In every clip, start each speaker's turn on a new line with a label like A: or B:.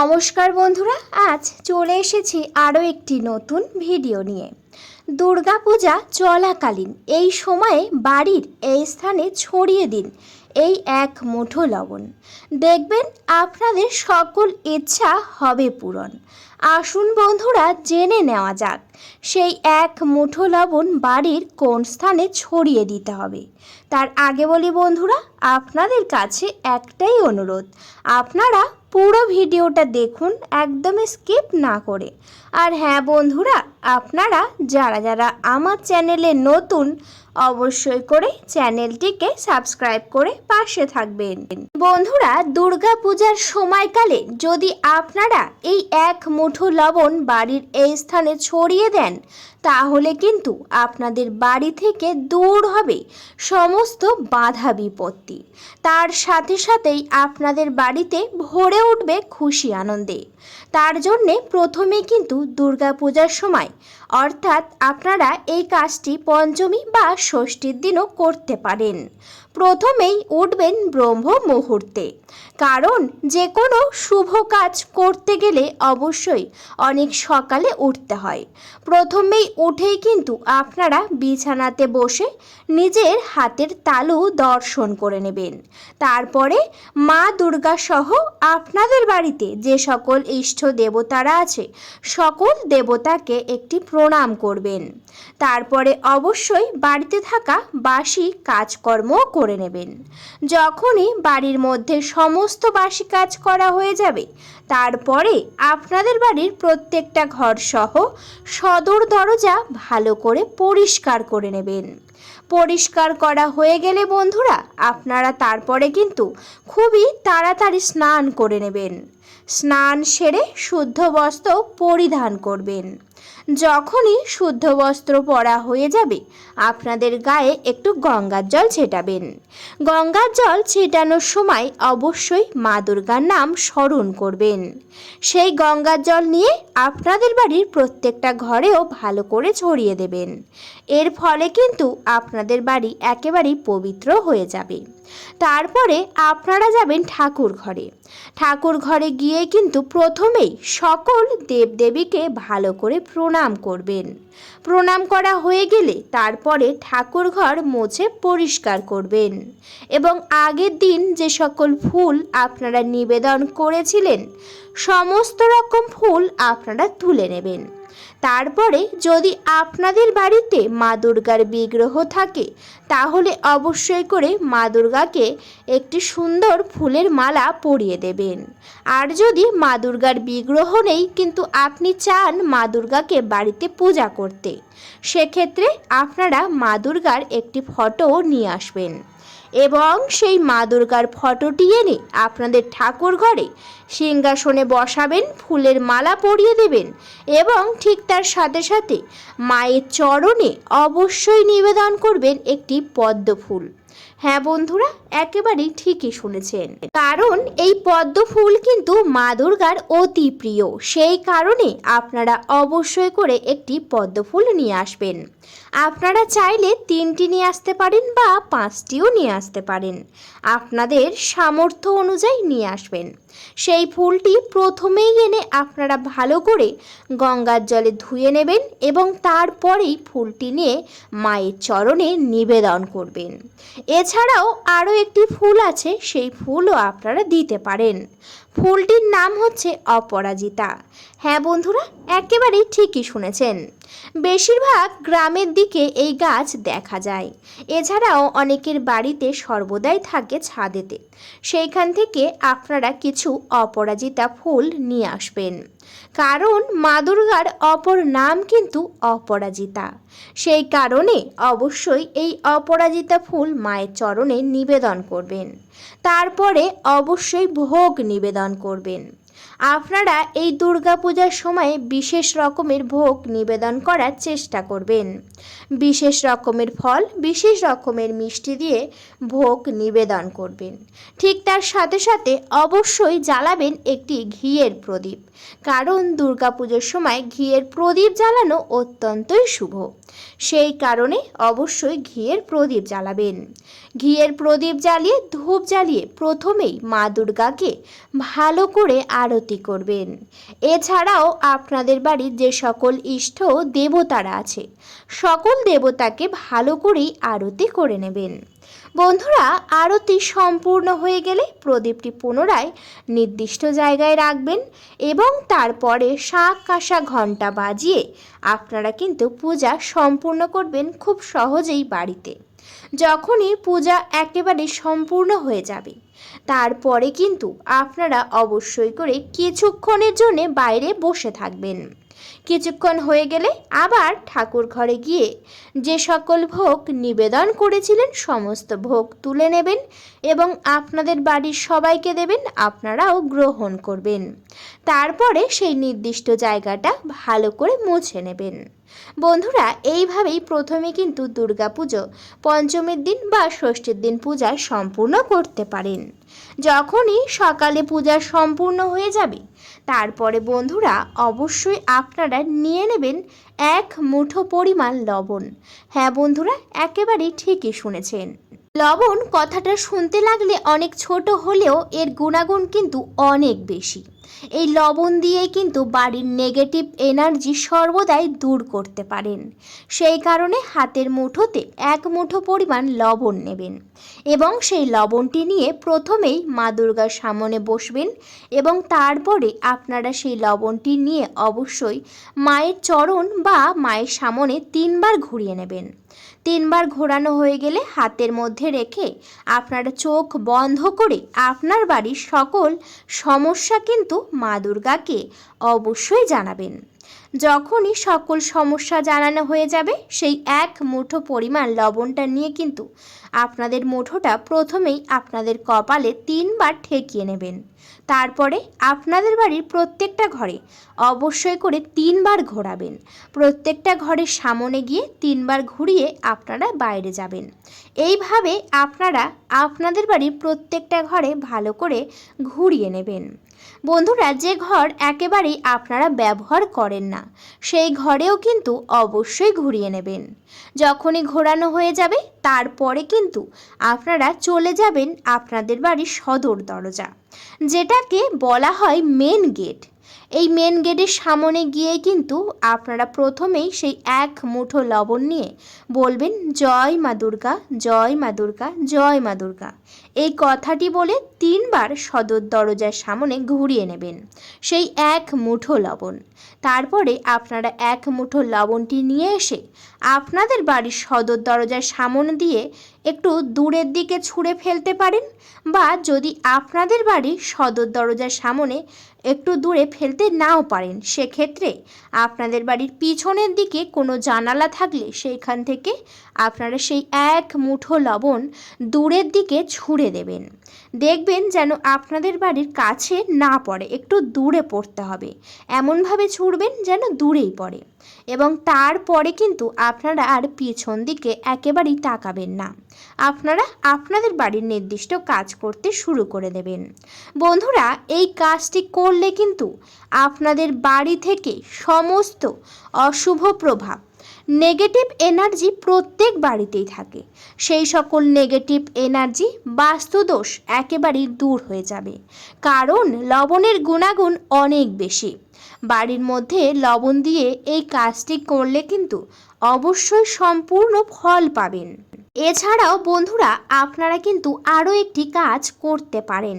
A: নমস্কার বন্ধুরা, আজ চলে এসেছি আরও একটি নতুন ভিডিও নিয়ে। দুর্গাপূজা চলাকালীন, এই সময়ে বাড়ির এই স্থানে ছড়িয়ে দিন। এই এক মুঠো লবণ। দেখবেন আপনাদের সকল ইচ্ছা হবে পূরণ। আসুন বন্ধুরা, জেনে নেওয়া যাক, সেই এক মুঠো লবণ বাড়ির কোন স্থানে ছড়িয়ে দিতে হবে? তার আগে বলি বন্ধুরা, আপনাদের কাছে একটাই অনুরোধ, আপনারা পুরো ভিডিওটা দেখুন একদমই স্কিপ না করে। আর হ্যাঁ বন্ধুরা, আপনারা যারা যারা আমার চ্যানেলে নতুন অবশ্যই করে চ্যানেলটিকে সাবস্ক্রাইব করে পাশে থাকবেন। বন্ধুরা দুর্গা পূজার সময়কালে যদি আপনারা এই এক মুঠো লবণ বাড়ির এই স্থানে ছড়িয়ে দেন তাহলে কিন্তু আপনাদের বাড়ি থেকে দূর হবে সমস্ত বাধা বিপত্তি। তার সাথে সাথেই আপনাদের বাড়িতে ভরে উঠবে খুশি আনন্দে। তার জন্যে প্রথমে কিন্তু দুর্গা পূজার সময়, অর্থাৎ আপনারা এই কাজটি পঞ্চমী বা ষষ্ঠীর দিনও করতে পারেন। প্রথমেই উঠবেন ব্রহ্ম মুহূর্তে। কারণ যে কোনো শুভ কাজ করতে গেলে অবশ্যই অনেক সকালে উঠতে হয়। প্রথমেই উঠেই কিন্তু আপনারা বিছানাতে বসে নিজের হাতের তালু দর্শন করে নেবেন। তারপরে মা দুর্গা সহ আপনাদের বাড়িতে যে সকল ইষ্ট দেবতারা আছে, সকল দেবতাকে একটি প্রণাম করবেন। তারপরে অবশ্যই বাড়িতে থাকা বাসি কাজকর্ম করে নেবেন। যখনই বাড়ির মধ্যে সমস্ত বাসি কাজ করা হয়ে যাবে, তারপরে আপনাদের বাড়ির প্রত্যেকটা ঘর সহ সদর দরজা ভালো করে পরিষ্কার করে নেবেন। পরিষ্কার করা হয়ে গেলে বন্ধুরা, আপনারা তারপরে কিন্তু খুবই তাড়াতাড়ি স্নান করে নেবেন। স্নান সেরে শুদ্ধ বস্ত্র পরিধান করবেন। যখনই শুদ্ধ বস্ত্র পরা হয়ে যাবে, আপনাদের গায়ে একটু গঙ্গার জল ছেটাবেন। গঙ্গার জল ছেটানোর সময় অবশ্যই মা দুর্গার নাম স্মরণ করবেন। সেই গঙ্গার জল নিয়ে আপনাদের বাড়ির প্রত্যেকটা ঘরেও ভালো করে ছড়িয়ে দেবেন। এর ফলে কিন্তু আপনাদের বাড়ি একেবারেই পবিত্র হয়ে যাবে। তারপরে আপনারা যাবেন ঠাকুর ঘরে। ঠাকুর ঘরে গিয়ে কিন্তু প্রথমেই সকল দেবদেবীকে ভালো করে প্রণাম করবেন। প্রণাম করা হয়ে গেলে তারপরে ঠাকুর ঘর মুছে পরিষ্কার করবেন। এবং আগের দিন যে সকল ফুল আপনারা নিবেদন করেছিলেন, সমস্ত রকম ফুল আপনারা তুলে নেবেন। তারপরে যদি আপনাদের বাড়িতে মা দুর্গার বিগ্রহ থাকে, তাহলে অবশ্যই করে মা দুর্গাকে একটি সুন্দর ফুলের মালা পরিয়ে দেবেন। আর যদি মা দুর্গার বিগ্রহ নেই, কিন্তু আপনি চান মা দুর্গাকে বাড়িতে পূজা করতে সেক্ষেত্রে আপনারা মা দুর্গার একটি ফটো নিয়ে আসবেন। এবং সেই মা দুর্গার ফটোটি এনে আপনাদের ঠাকুর ঘরে সিংহাসনে বসাবেন, ফুলের মালা পরিয়ে দেবেন এবং ঠিক তার সাথে সাথে মায়ের চরণে অবশ্যই নিবেদন করবেন একটি পদ্ম ফুল। হ্যাঁ বন্ধুরা, একেবারেই ঠিকই শুনেছেন। কারণ এই পদ্ম ফুল কিন্তু মা দুর্গার অতি প্রিয়। সেই কারণে আপনারা অবশ্যই করে একটি পদ্ম ফুল নিয়ে আসবেন। আপনারা চাইলে তিনটি নিয়ে আসতে পারেন বা পাঁচটিও নিয়ে আসতে পারেন। আপনাদের সামর্থ্য অনুযায়ী নিয়ে আসবেন। সেই ফুলটি প্রথমেই এনে আপনারা ভালো করে গঙ্গার জলে ধুয়ে নেবেন এবং তারপরেই ফুলটি নিয়ে মায়ের চরণে নিবেদন করবেন। এছাড়াও আরও একটি ফুল আছে, সেই ফুলও আপনারা দিতে পারেন। ফুলটির নাম হচ্ছে অপরাজিতা। হ্যাঁ বন্ধুরা, একেবারেই ঠিকই শুনেছেন। বেশিরভাগ গ্রামের দিকে এই গাছ দেখা যায়। এছাড়াও অনেকের বাড়িতে সর্বদাই থাকে ছাদেতে। সেইখান থেকে আপনারা কিছু অপরাজিতা ফুল নিয়ে আসবেন। কারণ মা দুর্গার অপর নাম কিন্তু অপরাজিতা। সেই কারণে অবশ্যই এই অপরাজিতা ফুল মায়ের চরণে নিবেদন করবেন। তারপরে অবশ্যই ভোগ নিবেদন করবেন। আপনারা এই দুর্গাপূজার সময় বিশেষ রকমের ভোগ নিবেদন করার চেষ্টা করবেন। বিশেষ রকমের ফল, বিশেষ রকমের মিষ্টি দিয়ে ভোগ নিবেদন করবেন। ঠিক তার সাথে সাথে অবশ্যই জ্বালাবেন একটি ঘিয়ের প্রদীপ। কারণ দুর্গাপুজোর সময় ঘিয়ের প্রদীপ জ্বালানো অত্যন্তই শুভ। সেই কারণে অবশ্যই ঘিয়ের প্রদীপ জ্বালাবেন। ঘিয়ের প্রদীপ জ্বালিয়ে ধূপ জ্বালিয়ে প্রথমেই মা দুর্গাকে ভালো করে আরতি করবেন। এছাড়াও আপনাদের বাড়ির যে সকল ইষ্ট দেবতারা আছে, সকল দেবতাকে ভালো করেই আরতি করে নেবেন। বন্ধুরা, আরতি সম্পূর্ণ হয়ে গেলে প্রদীপটি পুনরায় নির্দিষ্ট জায়গায় রাখবেন এবং তারপরে শাঁখ কাঁসা ঘণ্টা বাজিয়ে আপনারা কিন্তু পূজা সম্পূর্ণ করবেন খুব সহজেই বাড়িতে। যখনই পূজা একেবারে সম্পূর্ণ হয়ে যাবে, তারপরে কিন্তু আপনারা অবশ্যই করে কিছুক্ষণের জন্যে বাইরে বসে থাকবেন। কিছুক্ষণ হয়ে গেলে আবার ঠাকুর ঘরে গিয়ে যে সকল ভোগ নিবেদন করেছিলেন, সমস্ত ভোগ তুলে নেবেন এবং আপনাদের বাড়ির সবাইকে দেবেন, আপনারাও গ্রহণ করবেন। তারপরে সেই নির্দিষ্ট জায়গাটা ভালো করে মুছে নেবেন। বন্ধুরা, এইভাবেই প্রথমে কিন্তু দুর্গাপুজো, পঞ্চমীর দিন বা ষষ্ঠীর দিন পূজা সম্পূর্ণ করতে পারেন। যখনই সকালে পূজা সম্পূর্ণ হয়ে যাবে, তারপরে বন্ধুরা অবশ্যই আপনারা নিয়ে নেবেন এক মুঠো পরিমাণ লবণ। হ্যাঁ বন্ধুরা, একেবারেই ঠিকই শুনেছেন। লবণ কথাটা শুনতে লাগলে অনেক ছোট হলেও এর গুণাগুণ কিন্তু অনেক বেশি। এই লবণ দিয়েই কিন্তু বাড়ির নেগেটিভ এনার্জি সর্বদাই দূর করতে পারেন। সেই কারণে হাতের মুঠোতে এক মুঠো পরিমাণ লবণ নেবেন এবং সেই লবণটি নিয়ে প্রথমেই মা দুর্গার সামনে বসবেন এবং তারপরে আপনারা সেই লবণটি নিয়ে অবশ্যই মায়ের চরণ বা মায়ের সামনে তিনবার ঘুরিয়ে নেবেন। তিনবার ঘোরানো হয়ে গেলে হাতের মধ্যে রেখে আপনারা চোখ বন্ধ করে আপনার বাড়ির সকল সমস্যা কিন্তু মা দুর্গাকে অবশ্যই জানাবেন। যখনই সকল সমস্যা জানানো হয়ে যাবে, সেই এক মুঠো পরিমাণ লবণটা নিয়ে কিন্তু আপনাদের মুঠোটা প্রথমেই আপনাদের কপালে তিনবার ঠেকিয়ে নেবেন। তারপরে আপনাদের বাড়ির প্রত্যেকটা ঘরে অবশ্যই করে তিনবার ঘোরাবেন। প্রত্যেকটা ঘরের সামনে গিয়ে তিনবার ঘুরিয়ে আপনারা বাইরে যাবেন। এইভাবে আপনারা আপনাদের বাড়ির প্রত্যেকটা ঘরে ভালো করে ঘুরিয়ে নেবেন। বন্ধুরা, যে ঘর একেবারেই আপনারা ব্যবহার করেন না, সেই ঘরেও কিন্তু অবশ্যই ঘুরিয়ে নেবেন। যখনই ঘোরানো হয়ে যাবে, তারপরে কিন্তু আপনারা চলে যাবেন আপনাদের বাড়ির সদর দরজা, যেটাকে বলা হয় মেন গেট এই মেন গেটের সামনে গিয়ে কিন্তু আপনারা প্রথমেই সেই এক মুঠো লবণ নিয়ে বলবেন, জয় মা দুর্গা, জয় মা দুর্গা, জয় মা দুর্গা। এই কথাটি বলে তিনবার সদর দরজার সামনে ঘুরিয়ে নেবেন সেই এক মুঠো লবণ। তারপরে আপনারা এক মুঠো লবণটি নিয়ে এসে আপনাদের বাড়ির সদর দরজার সামনে দিয়ে একটু দূরের দিকে ছুঁড়ে ফেলতে পারেন বা যদি আপনাদের বাড়ির সদর দরজার সামনে একটু দূরে ফেলতে নাও পারেন। সেক্ষেত্রে আপনাদের বাড়ির পিছনের দিকে কোনো জানালা থাকলে সেইখান থেকে আপনারা সেই এক মুঠো লবণ দূরের দিকে ছুঁড়ে দেবেন। দেখবেন যেন আপনাদের বাড়ির কাছে না পড়ে, একটু দূরে পড়তে হবে। এমনভাবে ছুঁড়বেন যেন দূরেই পড়ে। এবং তারপরে কিন্তু আপনারা আর পিছন দিকে একেবারেই তাকাবেন না। আপনারা আপনাদের বাড়ির নির্দিষ্ট কাজ করতে শুরু করে দেবেন। বন্ধুরা, এই কাজটি করলে কিন্তু আপনাদের বাড়ি থেকে সমস্ত অশুভ প্রভাব নেগেটিভ এনার্জি প্রত্যেক বাড়িতেই থাকে। সেই সকল নেগেটিভ এনার্জি বাস্তুদোষ একেবারেই দূর হয়ে যাবে। কারণ লবণের গুণাগুণ অনেক বেশি। বাড়ির মধ্যে লবণ দিয়ে এই কাজটি করলে কিন্তু অবশ্যই সম্পূর্ণ ফল পাবেন। এছাড়াও বন্ধুরা, আপনারা কিন্তু আরও একটি কাজ করতে পারেন।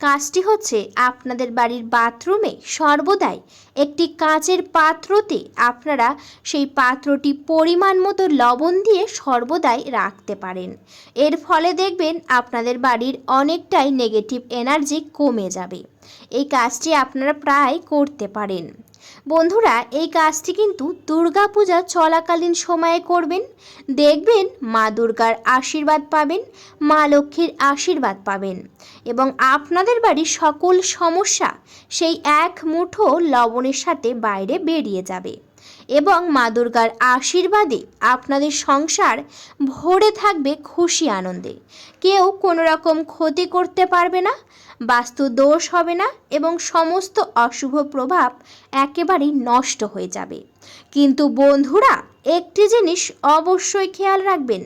A: কাজটি হচ্ছে আপনাদের বাড়ির বাথরুমে সর্বদাই একটি কাঁচের পাত্রতে আপনারা সেই পাত্রটি পরিমাণ মতো লবণ দিয়ে সর্বদাই রাখতে পারেন। এর ফলে দেখবেন আপনাদের বাড়ির অনেকটাই নেগেটিভ এনার্জি কমে যাবে। এই কাজটি আপনারা প্রায় করতে পারেন। বন্ধুরা, এই কাজটি কিন্তু দুর্গাপূজা চলাকালীন সময়ে করবেন। দেখবেন মা দুর্গার আশীর্বাদ পাবেন, মা লক্ষ্মীর আশীর্বাদ পাবেন এবং আপনাদের বাড়ির সকল সমস্যা সেই এক মুঠো লবণের সাথে বাইরে বেরিয়ে যাবে এবং মা দুর্গার আশীর্বাদে আপনাদের সংসার ভরে থাকবে খুশি আনন্দে। কেউ কোনো রকম ক্ষতি করতে পারবে না বাস্তু দোষ হবে না এবং সমস্ত অশুভ প্রভাব একেবারেই নষ্ট হয়ে যাবে। কিন্তু বন্ধুরা, একটি জিনিস অবশ্যই খেয়াল রাখবেন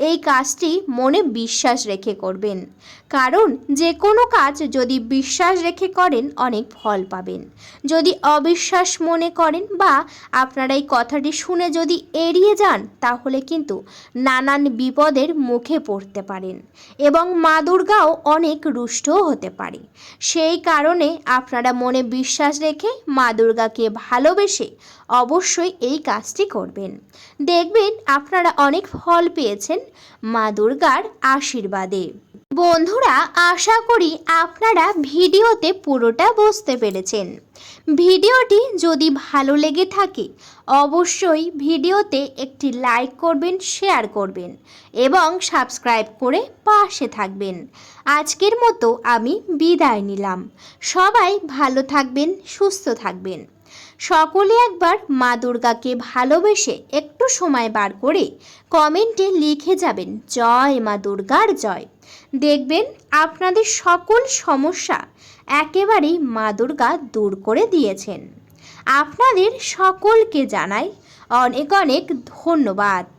A: এই কাজটি মনে বিশ্বাস রেখে করবেন। কারণ যে কোনো কাজ যদি বিশ্বাস রেখে করেন, অনেক ফল পাবেন। যদি অবিশ্বাস মনে করেন বা আপনারা এই কথাটি শুনে যদি এড়িয়ে যান, তাহলে কিন্তু নানান বিপদের মুখে পড়তে পারেন এবং মা দুর্গাও অনেক রুষ্টও হতে পারে। সেই কারণে আপনারা মনে বিশ্বাস রেখে মা দুর্গাকে ভালোবেসে অবশ্যই এই কাজটি করবেন। দেখবেন আপনারা অনেক ফল পেয়েছেন মা দুর্গার আশীর্বাদে। বন্ধুরা, আশা করি আপনারা ভিডিওতে পুরোটা বুঝতে পেরেছেন। ভিডিওটি যদি ভালো লেগে থাকে, অবশ্যই ভিডিওতে একটি লাইক করবেন, শেয়ার করবেন এবং সাবস্ক্রাইব করে পাশে থাকবেন। আজকের মতো আমি বিদায় নিলাম। সবাই ভালো থাকবেন, সুস্থ থাকবেন। সকলে একবার মা দুর্গাকে ভালোবেসে একটু সময় বার করে কমেন্টে লিখে যাবেন, জয় মা দুর্গার জয়। দেখবেন আপনাদের সকল সমস্যা একেবারেই মা দুর্গা দূর করে দিয়েছেন। আপনাদের সকলকে জানাই অনেক অনেক ধন্যবাদ।